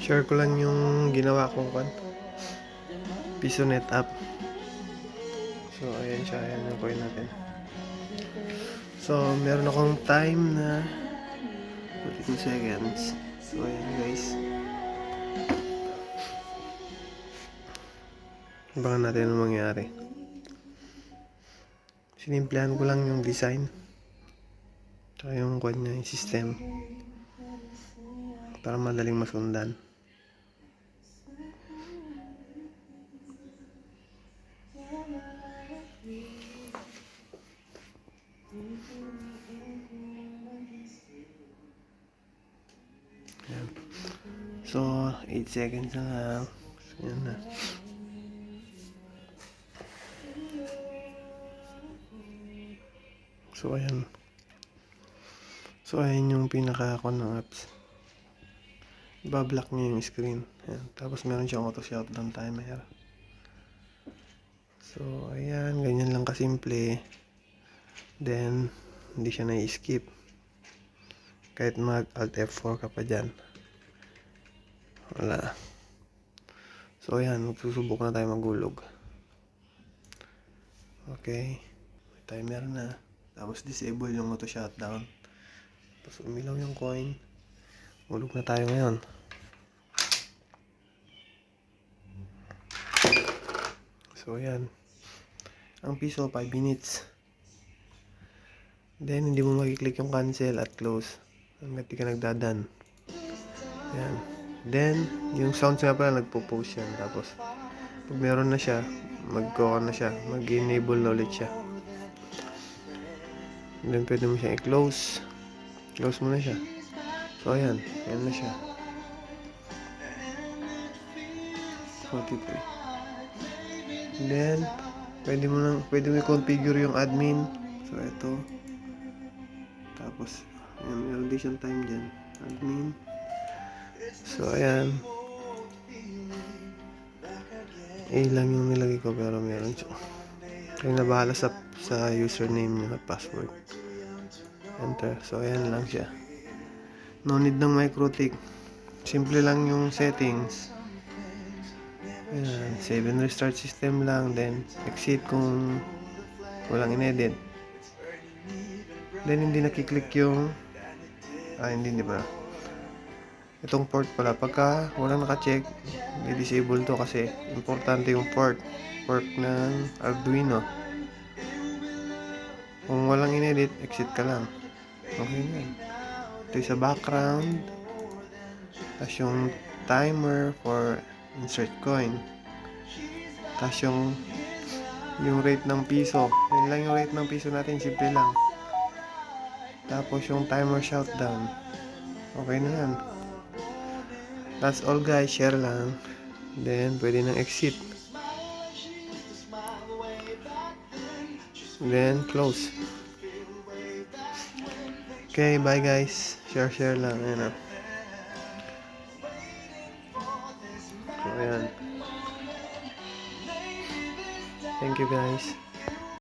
Share ko lang yung ginawa kong kan. Piso net app. So, ayan siya. Ayan yung coin natin. So, meron akong time na 42 seconds. So, ayan guys. Abangan natin anong mangyari. Sinimplihan ko lang yung design. Tsaka yung kwan niya, yung system. Para madaling masundan. So, 8 seconds na lang. So, yan na. So, ayan. So, ayan yung pinaka-con ng apps. Ibablock niya yung screen. Ayan. Tapos, meron siyang auto shutdown timer. So, ayan. Ganyan lang kasimple. Then, hindi siya na-skip. Kahit mag Alt F4 ka pa dyan. Wala. So, ayan. Magsusubok na tayo magulog. Okay. May timer na. Tapos, disable yung auto shutdown. Tapos, umilaw yung coin. Ulog na tayo ngayon. So, ayan. Ang piso, 5 minutes. Then, hindi mo makiklik yung cancel at close. Hanggat di ka nagdadan. Ayan. Then, yung sounds nga pala, nagpo-post yan. Tapos, pag meron na siya, mag-go na siya. Mag-enable na ulit siya. Then, pwede mo siya i-close. Close mo na siya. So, ayan. Ayan na siya. 43. Then, pwede mo lang, pwede mo i-configure yung admin. So, ito. Tapos, ayan, may validation time dyan. Admin. So, ayan. A lang yung nilagay ko pero meron siya. Kayo na bahala sa, sa username niya at password. Enter. So, ayan lang siya. No need ng MicroTik. Simple lang yung settings. Ayan. Save and restart system lang. Then, exit kung walang inedit. Then, hindi nakiklik yung ah, hindi, di ba? Itong port pala. Pagka walang nakacheck, i-disable to kasi importante yung port. Port ng Arduino. Kung walang inedit, exit ka lang. Okay na. yan. Ito sa background. Tapos yung timer for insert coin. Tapos yung yung rate ng piso. Yan lang yung rate ng piso natin. Simple lang. Tapos yung timer shutdown. Okay na yan. That's all guys. Share lang. Then, pwede nang exit. Then, close. Okay, bye guys. Share, share lang. Ayan na. So, ayan. Thank you guys.